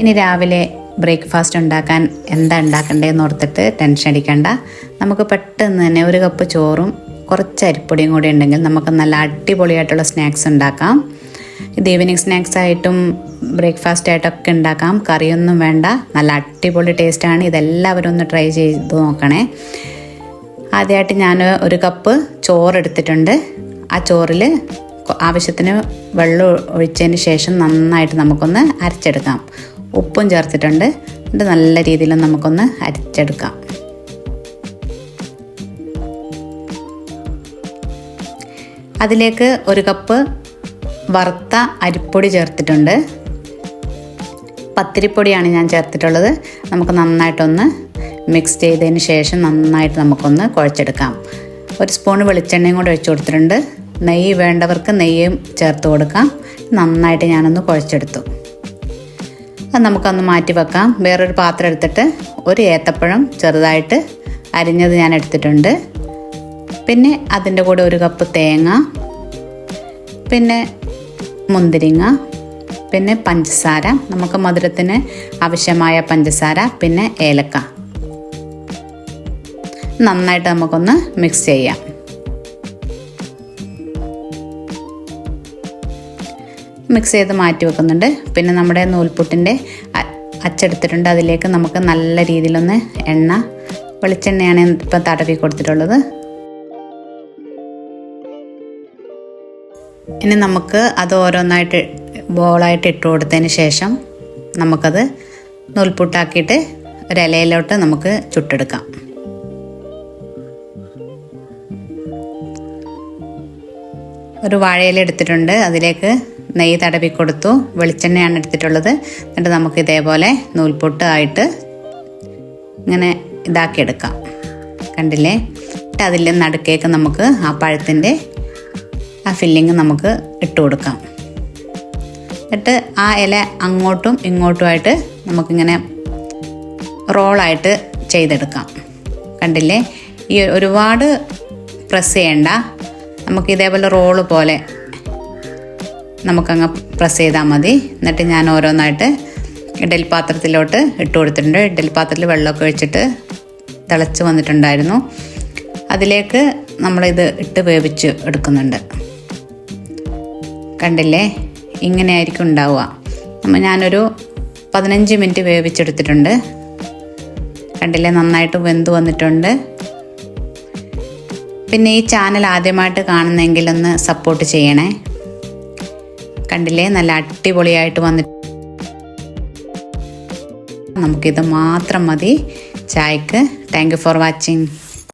ഇനി രാവിലെ ബ്രേക്ക്ഫാസ്റ്റ് ഉണ്ടാക്കാൻ എന്താ ഉണ്ടാക്കണ്ടേന്ന് ഓർത്തിട്ട് ടെൻഷൻ അടിക്കണ്ട. നമുക്ക് പെട്ടെന്ന് തന്നെ ഒരു കപ്പ് ചോറും കുറച്ച് അരിപ്പൊടിയും കൂടി ഉണ്ടെങ്കിൽ നമുക്ക് നല്ല അടിപൊളിയായിട്ടുള്ള സ്നാക്സ് ഉണ്ടാക്കാം. ഇത് ഈവനിങ് സ്നാക്സ് ആയിട്ടും ബ്രേക്ക്ഫാസ്റ്റ് ആയിട്ടൊക്കെ ഉണ്ടാക്കാം. കറിയൊന്നും വേണ്ട നല്ല അടിപൊളി ടേസ്റ്റാണ് ഇതെല്ലാവരും ഒന്ന് ട്രൈ ചെയ്ത് നോക്കണേ. ആദ്യമായിട്ട് ഞാൻ ഒരു കപ്പ് ചോറ് എടുത്തിട്ടുണ്ട് ആ ചോറിൽ ആവശ്യത്തിന് വെള്ളം ഒഴിച്ചതിന് ശേഷം നന്നായിട്ട് നമുക്കൊന്ന് അരച്ചെടുക്കാം. ഉപ്പും ചേർത്തിട്ടുണ്ട്. ഇത് നല്ല രീതിയിൽ നമുക്കൊന്ന് അരിച്ചെടുക്കാം. അതിലേക്ക് ഒരു കപ്പ് വറുത്ത അരിപ്പൊടി ചേർത്തിട്ടുണ്ട്. പത്തിരിപ്പൊടിയാണ് ഞാൻ ചേർത്തിട്ടുള്ളത്. നമുക്ക് നന്നായിട്ടൊന്ന് മിക്സ് ചെയ്തതിന് ശേഷം നന്നായിട്ട് നമുക്കൊന്ന് കുഴച്ചെടുക്കാം. ഒരു സ്പൂൺ വെളിച്ചെണ്ണയും കൂടെ ഒഴിച്ചു കൊടുത്തിട്ടുണ്ട്. നെയ്യ് വേണ്ടവർക്ക് നെയ്യും ചേർത്ത് കൊടുക്കാം. നന്നായിട്ട് ഞാനൊന്ന് കുഴച്ചെടുത്തു. അത് നമുക്കൊന്ന് മാറ്റി വെക്കാം. വേറൊരു പാത്രം എടുത്തിട്ട് ഒരു ഏത്തപ്പഴം ചെറുതായിട്ട് അരിഞ്ഞത് ഞാൻ എടുത്തിട്ടുണ്ട്. പിന്നെ അതിന്റെ കൂടെ ഒരു കപ്പ് തേങ്ങ പിന്നെ മുന്തിരിങ്ങ പിന്നെ പഞ്ചസാര. നമുക്ക് മധുരത്തിന് ആവശ്യമായ പഞ്ചസാര പിന്നെ ഏലക്ക. നന്നായിട്ട് നമുക്കൊന്ന് മിക്സ് ചെയ്യാം. മിക്സ് ചെയ്ത് മാറ്റി വെക്കുന്നുണ്ട്. പിന്നെ നമ്മുടെ നൂൽപുട്ടിന്റെ അച്ചെടുത്തിട്ടുണ്ട്. അതിലേക്ക് നമുക്ക് നല്ല രീതിയിലൊന്ന് എണ്ണ വെളിച്ചെണ്ണയാണ് ഇപ്പം തടവി കൊടുത്തിട്ടുള്ളത്. ഇനി നമുക്ക് അത് ഓരോന്നായിട്ട് ബോളായിട്ട് ഇട്ട് കൊടുത്തതിന് ശേഷം നമുക്കത് നൂൽപുട്ടാക്കിയിട്ട് ഒരു ഇലയിലോട്ട് നമുക്ക് ചുട്ടെടുക്കാം. ഒരു വാഴയില എടുത്തിട്ടുണ്ട്. അതിലേക്ക് നെയ്യ് തടവി കൊടുത്തു. വെളിച്ചെണ്ണയാണ് എടുത്തിട്ടുള്ളത്. എന്നിട്ട് നമുക്ക് ഇതേപോലെ നൂൽപൊട്ട് ആയിട്ട് ഇങ്ങനെ ഇതാക്കിയെടുക്കാം. കണ്ടില്ലേ? എന്നിട്ട് അതിൽ നടുക്കേക്ക് നമുക്ക് ആ പഴത്തിന്റെ ആ ഫില്ലിങ് നമുക്ക് ഇട്ട് കൊടുക്കാം. എന്നിട്ട് ആ ഇല അങ്ങോട്ടും ഇങ്ങോട്ടുമായിട്ട് നമുക്കിങ്ങനെ റോളായിട്ട് ചെയ്തെടുക്കാം. കണ്ടില്ലേ? ഈ ഒരുപാട് പ്രസ് ചെയ്യണ്ട. നമുക്ക് ഇതേപോലെ റോൾ പോലെ നമുക്കങ്ങ് പ്രസ് ചെയ്താൽ മതി. എന്നിട്ട് ഞാൻ ഓരോന്നായിട്ട് ഇഡൽ പാത്രത്തിലോട്ട് ഇട്ട് കൊടുത്തിട്ടുണ്ട്. ഇഡൽ പാത്രത്തിൽ വെള്ളമൊക്കെ ഒഴിച്ചിട്ട് തിളച്ച് വന്നിട്ടുണ്ടായിരുന്നു. അതിലേക്ക് നമ്മളിത് ഇട്ട് വേവിച്ച് എടുക്കുന്നുണ്ട്. കണ്ടില്ലേ? ഇങ്ങനെ ആയിരിക്കും ഉണ്ടാവുക. അപ്പം ഞാനൊരു പതിനഞ്ച് മിനിറ്റ് വേവിച്ചെടുത്തിട്ടുണ്ട്. കണ്ടില്ലേ? നന്നായിട്ട് വെന്ത് വന്നിട്ടുണ്ട്. പിന്നെ ഈ ചാനൽ ആദ്യമായിട്ട് കാണുന്നെങ്കിൽ ഒന്ന് സപ്പോർട്ട് ചെയ്യണേ. കണ്ടില്ലേ? നല്ല അടിപൊളിയായിട്ട് വന്നിട്ട് നമുക്കിത് മാത്രം മതി. ചായക്ക്. Thank you for watching